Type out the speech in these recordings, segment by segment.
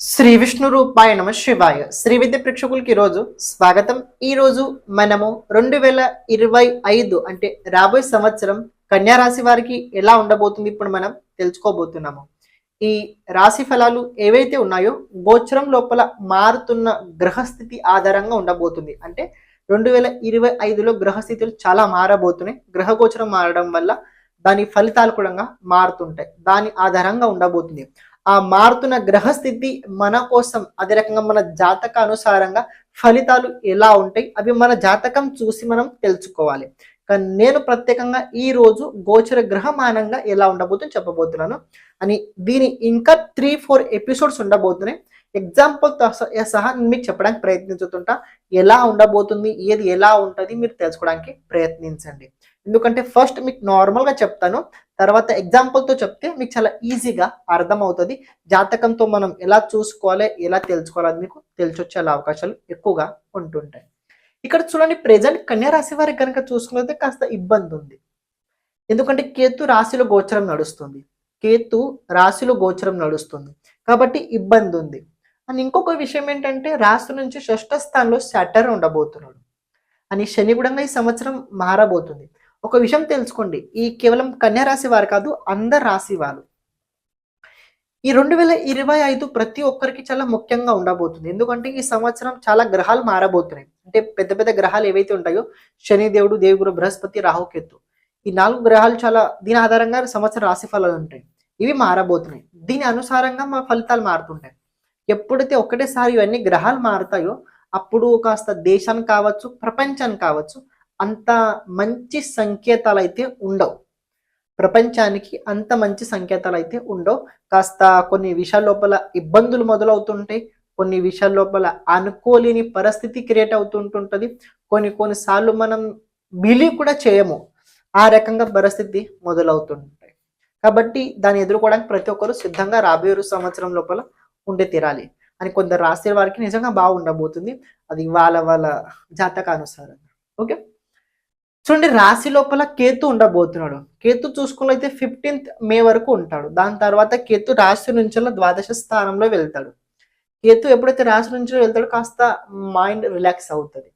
శ్రీ విష్ణు రూపాయ నమ శివాయ. శ్రీ విద్య ప్రేక్షకులకి ఈరోజు స్వాగతం. ఈ రోజు మనము రెండు వేల ఇరవై ఐదు అంటే రాబోయే సంవత్సరం కన్యా రాశి వారికి ఎలా ఉండబోతుంది ఇప్పుడు మనం తెలుసుకోబోతున్నాము. ఈ రాశి ఫలాలు ఏవైతే ఉన్నాయో గోచరం లోపల మారుతున్న గ్రహస్థితి ఆధారంగా ఉండబోతుంది. అంటే రెండు వేల ఇరవై ఐదులో గ్రహస్థితులు చాలా మారబోతున్నాయి. గ్రహ గోచరం మారడం వల్ల దాని ఫలితాలు కూడా మారుతుంటాయి. దాని ఆధారంగా ఉండబోతుంది. ఆ మారుతున్న గ్రహస్థితి మన కోసం అదే రకంగా మన జాతక అనుసారంగా ఫలితాలు ఎలా ఉంటాయి అవి మన జాతకం చూసి మనం తెలుసుకోవాలి. కానీ నేను ప్రత్యేకంగా ఈ రోజు గోచర గ్రహమానంగా ఎలా ఉండబోతుందో చెప్పబోతున్నాను. అని దీని ఇంకా త్రీ ఫోర్ ఎపిసోడ్స్ ఉండబోతున్నాయి. ఎగ్జాంపుల్ సహా మీకు చెప్పడానికి ప్రయత్నించుతుంటా. ఎలా ఉండబోతుంది ఏది ఎలా ఉంటుంది మీరు తెలుసుకోవడానికి ప్రయత్నించండి. ఎందుకంటే ఫస్ట్ మీకు నార్మల్గా చెప్తాను. తర్వాత ఎగ్జాంపుల్తో చెప్తే మీకు చాలా ఈజీగా అర్థమవుతుంది. జాతకంతో మనం ఎలా చూసుకోవాలి ఎలా తెలుసుకోవాలి మీకు తెలిసొచ్చే అవకాశాలు ఎక్కువగా ఉంటుంటాయి. ఇక్కడ చూడండి ప్రెజెంట్ కన్యా రాశి వారికి కనుక చూసుకున్నది కాస్త ఇబ్బంది ఉంది. ఎందుకంటే కేతు రాశిలో గోచరం నడుస్తుంది. కేతు రాశిలో గోచరం నడుస్తుంది. కాబట్టి ఇబ్బంది ఉంది. అని ఇంకొక విషయం ఏంటంటే రాశి నుంచి షష్ఠ స్థానంలో షటర్ ఉండబోతున్నాడు. అని శని కూడా ఈ సంవత్సరం మారబోతుంది. ఒక విషయం తెలుసుకోండి. ఈ కేవలం కన్యా రాశి వారు కాదు అందరు రాశి వారు ఈ రెండు వేల ఇరవై ఐదు ప్రతి ఒక్కరికి చాలా ముఖ్యంగా ఉండబోతుంది. ఎందుకంటే ఈ సంవత్సరం చాలా గ్రహాలు మారబోతున్నాయి. అంటే పెద్ద పెద్ద గ్రహాలు ఏవైతే ఉంటాయో శని దేవుడు దేవుడు బృహస్పతి రాహుకేతు ఈ నాలుగు గ్రహాలు చాలా దీని ఆధారంగా సంవత్సరం రాశి ఫలాలు ఉంటాయి. ఇవి మారబోతున్నాయి. దీని అనుసారంగా మా ఫలితాలు మారుతుంటాయి. ఎప్పుడైతే ఒకటేసారి ఇవన్నీ గ్రహాలు మారుతాయో అప్పుడు కాస్త దేశానికి కావచ్చు ప్రపంచానికి కావచ్చు అంత మంచి సంకేతాలు అయితే ఉండవు. ప్రపంచానికి అంత మంచి సంకేతాలు అయితే ఉండవు. కాస్త కొన్ని విషయాల లోపల ఇబ్బందులు మొదలవుతుంటాయి. కొన్ని విషయాల లోపల అనుకోలేని పరిస్థితి క్రియేట్ అవుతుంటుంటుంది. కొన్ని కొన్నిసార్లు మనం బిలీవ్ కూడా చేయము. ఆ రకంగా పరిస్థితి మొదలవుతుంటాయి. కాబట్టి దాన్ని ఎదుర్కోవడానికి ప్రతి ఒక్కరు సిద్ధంగా రాబోయే సంవత్సరం లోపల ఉండి తీరాలి. అని కొందరు రాసే వారికి నిజంగా బాగుండబోతుంది. అది వాళ్ళ వాళ్ళ జాతకానుసారం ఓకే? చూడండి రాశి లోపల కేతు ఉండబోతున్నాడు. కేతు చూసుకున్నైతే ఫిఫ్టీన్త్ మే వరకు ఉంటాడు. దాని తర్వాత కేతు రాశి నుంచి ద్వాదశ స్థానంలో వెళ్తాడు. కేతు ఎప్పుడైతే రాశి నుంచి వెళ్తాడో కాస్త మైండ్ రిలాక్స్ అవుతుంది.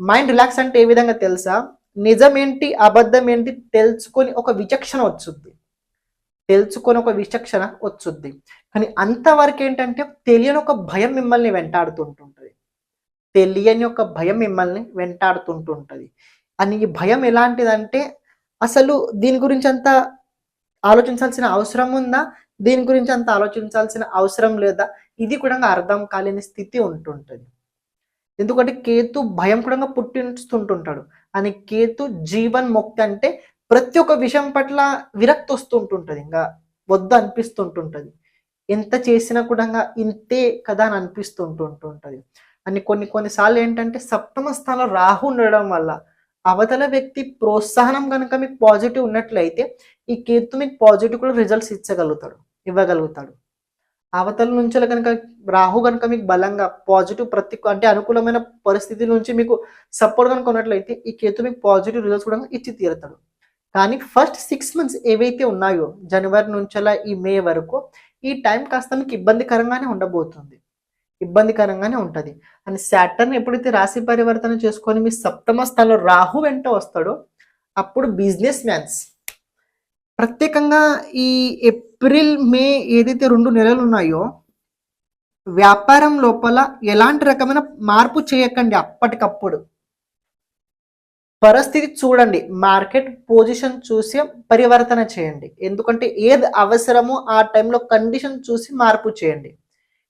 మైండ్ రిలాక్స్ అంటే ఏ విధంగా తెలుసా? నిజమేంటి అబద్ధం ఏంటి తెలుసుకొని ఒక విచక్షణ వచ్చుద్ది. తెలుసుకొని ఒక విచక్షణ వచ్చుద్ది. కానీ అంతవరకు ఏంటంటే తెలియని ఒక భయం మిమ్మల్ని వెంటాడుతుంటుంటుంది. తెలియని ఒక భయం మిమ్మల్ని వెంటాడుతుంటుంటుంది. అని ఈ భయం ఎలాంటిదంటే అసలు దీని గురించి అంత ఆలోచించాల్సిన అవసరం ఉందా? దీని గురించి అంత ఆలోచించాల్సిన అవసరం లేదా? ఇది కూడా అర్థం కాలేని స్థితి ఉంటుంటుంది. ఎందుకంటే కేతు భయం కూడా పుట్టిస్తుంటుంటాడు. అని కేతు జీవన్ ముక్తి అంటే ప్రతి ఒక్క విషయం పట్ల విరక్తి వస్తుంటుంటుంది. ఇంకా వద్దు అనిపిస్తుంటుంటుంది. ఎంత చేసినా కూడా ఇంతే కదా అని అనిపిస్తుంటుంటుంటుంది. అని కొన్ని కొన్నిసార్లు ఏంటంటే సప్తమ స్థానంలో రాహు ఉండడం వల్ల అవతల వ్యక్తి ప్రోత్సాహనం కనుక మీకు పాజిటివ్ ఉన్నట్లయితే ఈ కేతు మీకు పాజిటివ్ కూడా రిజల్ట్స్ ఇచ్చగలుగుతాడు ఇవ్వగలుగుతాడు. అవతల నుంచి కనుక రాహు కనుక మీకు బలంగా పాజిటివ్ ప్రతి అంటే అనుకూలమైన పరిస్థితి నుంచి మీకు సపోర్ట్ కనుక ఉన్నట్లయితే ఈ కేతు మీకు పాజిటివ్ రిజల్ట్స్ కూడా ఇచ్చి తీరుతాడు. కానీ ఫస్ట్ సిక్స్ మంత్స్ ఏవైతే ఉన్నాయో జనవరి నుంచెలా ఈ మే వరకు ఈ టైం కాస్త మీకు ఇబ్బందికరంగానే ఉండబోతుంది. ఇబ్బందికరంగానే ఉంటుంది. అండ్ శాటర్న్ ఎప్పుడైతే రాశి పరివర్తన చేసుకొని మీ సప్తమ స్థానంలో రాహు వెంట వస్తాడో అప్పుడు బిజినెస్ మ్యాన్స్ ప్రత్యేకంగా ఈ ఏప్రిల్ మే ఏదైతే రెండు నెలలు ఉన్నాయో వ్యాపారం లోపల ఎలాంటి రకమైన మార్పు చేయకండి అప్పటికప్పుడు. పరిస్థితి చూడండి. మార్కెట్ పొజిషన్ చూసి పరివర్తన చేయండి. ఎందుకంటే ఏది అవసరమో ఆ టైంలో కండిషన్ చూసి మార్పు చేయండి.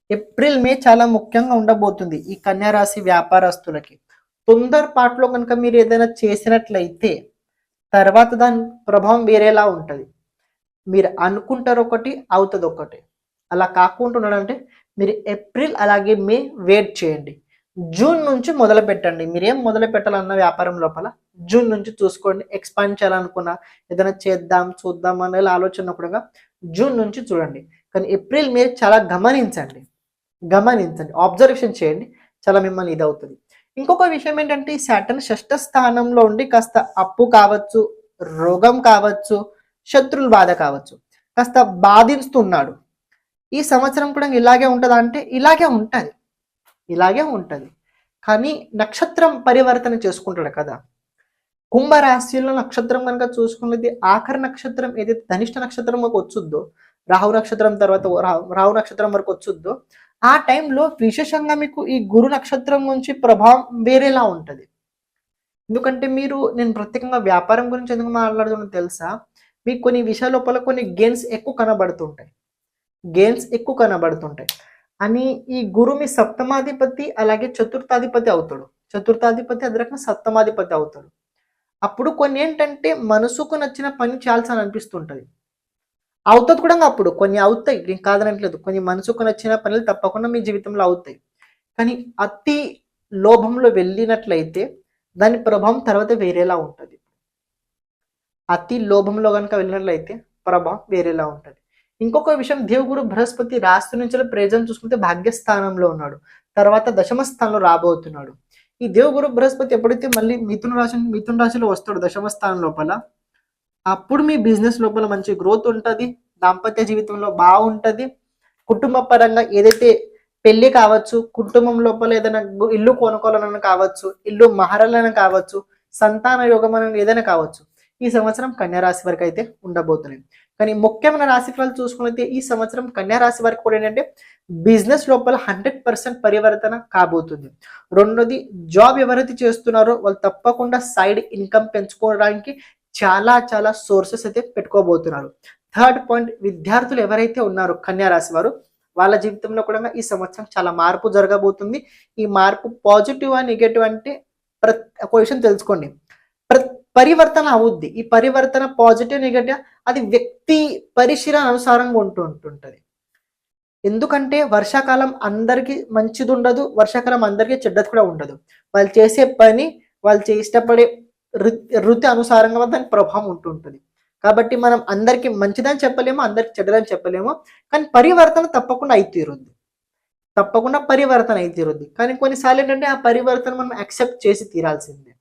ఏప్రిల్ మే చాలా ముఖ్యంగా ఉండబోతుంది ఈ కన్యారాశి వ్యాపారస్తులకి. తొందరపాటులో కనుక మీరు ఏదైనా చేసినట్లయితే తర్వాత దాని ప్రభావం వేరేలా ఉంటుంది. మీరు అనుకుంటారు ఒకటి అవుతుంది ఒకటి. అలా కాకుండా ఉండాలంటే మీరు ఏప్రిల్ అలాగే మే వెయిట్ చేయండి. జూన్ నుంచి మొదలు పెట్టండి. మీరు ఏం మొదలు పెట్టాలన్న వ్యాపారం లోపల జూన్ నుంచి చూసుకోండి. ఎక్స్పాండ్ చేయాలనుకున్నా ఏదైనా చేద్దాం చూద్దాం అనే ఆలోచన కూడా జూన్ నుంచి చూడండి. కానీ ఏప్రిల్ మే చాలా గమనించండి. గమనించండి అబ్జర్వేషన్ చేయండి చాలా మిమ్మల్ని ఇది అవుతుంది ఇంకొక విషయం ఏంటంటే శాటన్ షష్ఠ స్థానంలో ఉండి కాస్త అప్పు కావచ్చు రోగం కావచ్చు శత్రువుల బాధ కావచ్చు కాస్త బాధిస్తున్నాడు ఈ సంవత్సరం కూడా ఇలాగే ఉంటుందా అంటే ఇలాగే ఉంటుంది. ఇలాగే ఉంటుంది. కానీ నక్షత్రం పరివర్తన చేసుకుంటాడు కదా. కుంభరాశిలో నక్షత్రం కనుక చూసుకున్నది ఆఖరి నక్షత్రం ఏదైతే ధనిష్ట నక్షత్రం వరకు వచ్చుద్దో రాహు నక్షత్రం తర్వాత రాహు నక్షత్రం వరకు వచ్చుద్దో ఆ టైంలో విశేషంగా మీకు ఈ గురు నక్షత్రం గురించి ప్రభావం వేరేలా ఉంటుంది. ఎందుకంటే మీరు నేను ప్రత్యేకంగా వ్యాపారం గురించి ఎందుకు మాట్లాడుతున్నా తెలుసా? మీకు కొన్ని విషయాల లోపల కొన్ని గేమ్స్ ఎక్కువ కనబడుతుంటాయి. గేమ్స్ ఎక్కువ కనబడుతుంటాయి. అని ఈ గురు మీ సప్తమాధిపతి అలాగే చతుర్థాధిపతి అవుతాడు. చతుర్థాధిపతి అదే రకంగా సప్తమాధిపతి అవుతాడు. అప్పుడు కొన్ని ఏంటంటే మనసుకు నచ్చిన పని చేయాల్సి అనిపిస్తుంటుంది. అవుతుంది కూడా అప్పుడు. కొన్ని అవుతాయి. నేను కాదనట్లేదు. కొన్ని మనసుకు నచ్చిన పనులు తప్పకుండా మీ జీవితంలో అవుతాయి. కానీ అతి లోభంలో వెళ్ళినట్లయితే దాని ప్రభావం తర్వాత వేరేలా ఉంటుంది. అతి లోభంలో కనుక వెళ్ళినట్లయితే ప్రభావం వేరేలా ఉంటుంది. ఇంకొక విషయం దేవుగురు బృహస్పతి రాష్ట్ర నుంచి ప్రేజం చూసుకుంటే భాగ్యస్థానంలో ఉన్నాడు. తర్వాత దశమ స్థానంలో రాబోతున్నాడు. ఈ దేవుగురు బృహస్పతి ఎప్పుడైతే మళ్ళీ మిథున రాశి మిథున రాశిలో వస్తాడు దశమ స్థానం లోపల అప్పుడు మీ బిజినెస్ లోపల మంచి గ్రోత్ ఉంటుంది. దాంపత్య జీవితంలో బాగుంటుంది. కుటుంబ పరంగా ఏదైతే పెళ్ళి కావచ్చు కుటుంబం లోపల ఏదైనా ఇల్లు కొనుక్కోవాలని కావచ్చు ఇల్లు మహారాలైనా కావచ్చు సంతాన యోగం అనేది ఏదైనా కావచ్చు ఈ సంవత్సరం కన్యా రాశి వరకు అయితే ఉండబోతున్నాయి. కానీ ముఖ్యమైన రాశి ఫలాలు చూసుకున్నైతే ఈ సంవత్సరం కన్యా రాశి వరకు కూడా ఏంటంటే బిజినెస్ లోపల హండ్రెడ్ పర్సెంట్ పరివర్తన కాబోతుంది. రెండోది జాబ్ ఎవరైతే చేస్తున్నారో వాళ్ళు తప్పకుండా సైడ్ ఇన్కమ్ పెంచుకోవడానికి చాలా చాలా సోర్సెస్ అయితే పెట్టుకోబోతున్నారు. థర్డ్ పాయింట్ విద్యార్థులు ఎవరైతే ఉన్నారో కన్యా రాశి వారు వాళ్ళ జీవితంలో కూడా ఈ సంవత్సరం చాలా మార్పు జరగబోతుంది. ఈ మార్పు పాజిటివ్ ఆ నెగటివ్ అంటే ప్రతి ఒక తెలుసుకోండి. ప్ర- పరివర్తన అవుద్ది. ఈ పరివర్తన పాజిటివ్ నెగటివ్ అది వ్యక్తి పరిశీలన అనుసారంగా ఉంటూ ఉంటుంటుంది. ఎందుకంటే వర్షాకాలం అందరికీ మంచిది ఉండదు వర్షాకాలం అందరికీ చెడ్డది కూడా ఉండదు. వాళ్ళు చేసే పని వాళ్ళు చే- ఇష్టపడే వృత్తి వృత్తి అనుసారంగా దాని ప్రభావం ఉంటుంటుంది. కాబట్టి మనం అందరికీ మంచిదని చెప్పలేము అందరికి చెడ్డదని చెప్పలేము. కానీ పరివర్తన తప్పకుండా అయి తీరుద్ది. తప్పకుండా పరివర్తన అయి తీరుద్ది. కానీ కొన్నిసార్లు ఏంటంటే ఆ పరివర్తన మనం యాక్సెప్ట్ చేసి తీరాల్సిందే.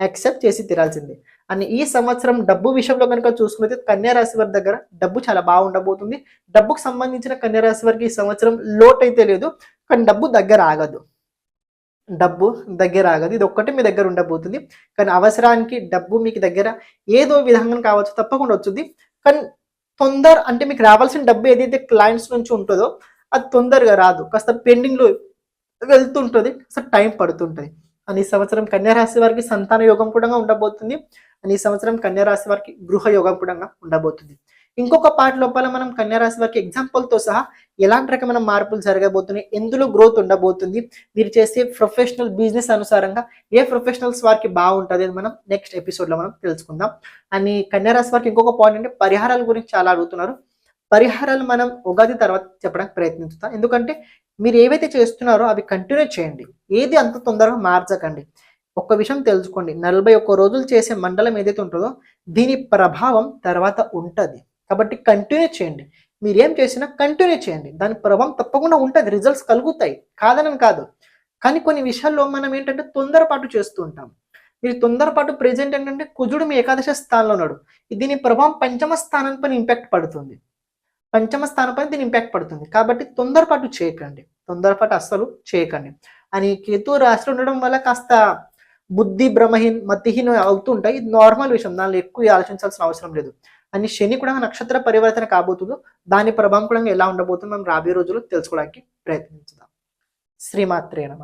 యాక్సెప్ట్ చేసి తీరాల్సిందే. అని ఈ సంవత్సరం డబ్బు విషయంలో కనుక చూసుకుంటే కన్యారాశి వారి దగ్గర డబ్బు చాలా బాగుండబోతుంది డబ్బుకు సంబంధించిన కన్యారాశి వారికి ఈ సంవత్సరం లోటు అయితే లేదు. కానీ డబ్బు దగ్గర ఆగదు. డబ్బు దగ్గర ఆగదు. ఇది ఒక్కటి మీ దగ్గర ఉండబోతుంది. కానీ అవసరానికి డబ్బు మీకు దగ్గర ఏదో విధంగా కావచ్చు తప్పకుండా వచ్చింది కానీ తొందర అంటే మీకు రావాల్సిన డబ్బు ఏదైతే క్లయింట్స్ నుంచి ఉంటుందో అది తొందరగా రాదు. కాస్త పెండింగ్లో వెళ్తుంటుంది కాస్త టైం పడుతుంటుంది. అని ఈ సంవత్సరం కన్యారాశి వారికి సంతాన యోగం కూడా ఉండబోతుంది. అని ఈ సంవత్సరం కన్యారాశి వారికి గృహ యోగం కూడా ఉండబోతుంది. ఇంకొక పార్ట్ లోపల మనం కన్యారాశి వారికి ఎగ్జాంపుల్తో సహా ఎలాంటి రకమైన మార్పులు జరగబోతున్నాయి ఎందులో గ్రోత్ ఉండబోతుంది మీరు చేసే ప్రొఫెషనల్ బిజినెస్ అనుసారంగా ఏ ప్రొఫెషనల్స్ వారికి బాగుంటుంది అని మనం నెక్స్ట్ ఎపిసోడ్లో మనం తెలుసుకుందాం. అని కన్యారాశి వారికి ఇంకొక పాయింట్ అంటే పరిహారాల గురించి చాలా అడుగుతున్నారు. పరిహారాలు మనం ఉగాది తర్వాత చెప్పడానికి ప్రయత్నిస్తాం ఎందుకంటే మీరు ఏవైతే చేస్తున్నారో అవి కంటిన్యూ చేయండి. ఏది అంత తొందరగా మార్చకండి. ఒక్క విషయం తెలుసుకోండి. నలభై ఒక్క రోజులు చేసే మండలం ఏదైతే ఉంటుందో దీని ప్రభావం తర్వాత ఉంటుంది. కాబట్టి కంటిన్యూ చేయండి. మీరు ఏం చేసినా కంటిన్యూ చేయండి. దాని ప్రభావం తప్పకుండా ఉంటుంది. రిజల్ట్స్ కలుగుతాయి. కాదని కాదు. కానీ కొన్ని విషయాల్లో మనం ఏంటంటే తొందరపాటు చేస్తూ ఉంటాం. మీరు తొందరపాటు ప్రజెంట్ ఏంటంటే కుజుడు మీ ఏకాదశ స్థానంలో ఉన్నాడు. దీని ప్రభావం పంచమ స్థానం పైన ఇంపాక్ట్ పడుతుంది. పంచమ స్థానం పైన దీని ఇంపాక్ట్ పడుతుంది. కాబట్టి తొందరపాటు చేయకండి. తొందరపాటు అస్సలు చేయకండి. అని కేతు రాశిలో ఉండడం వల్ల కాస్త బుద్ధి భ్రమహీన్ మతిహీన అవుతుంటాయి ఇది నార్మల్ విషయం. దానిలో ఎక్కువ ఆలోచించాల్సిన అవసరం లేదు. అని శని కూడా నక్షత్ర పరివర్తన కాబోతుందో దాని ప్రభావం కూడా ఎలా ఉండబోతుందో మనం రాబోయే రోజుల్లో తెలుసుకోవడానికి ప్రయత్నించుదాం. శ్రీమాత్రే నమ.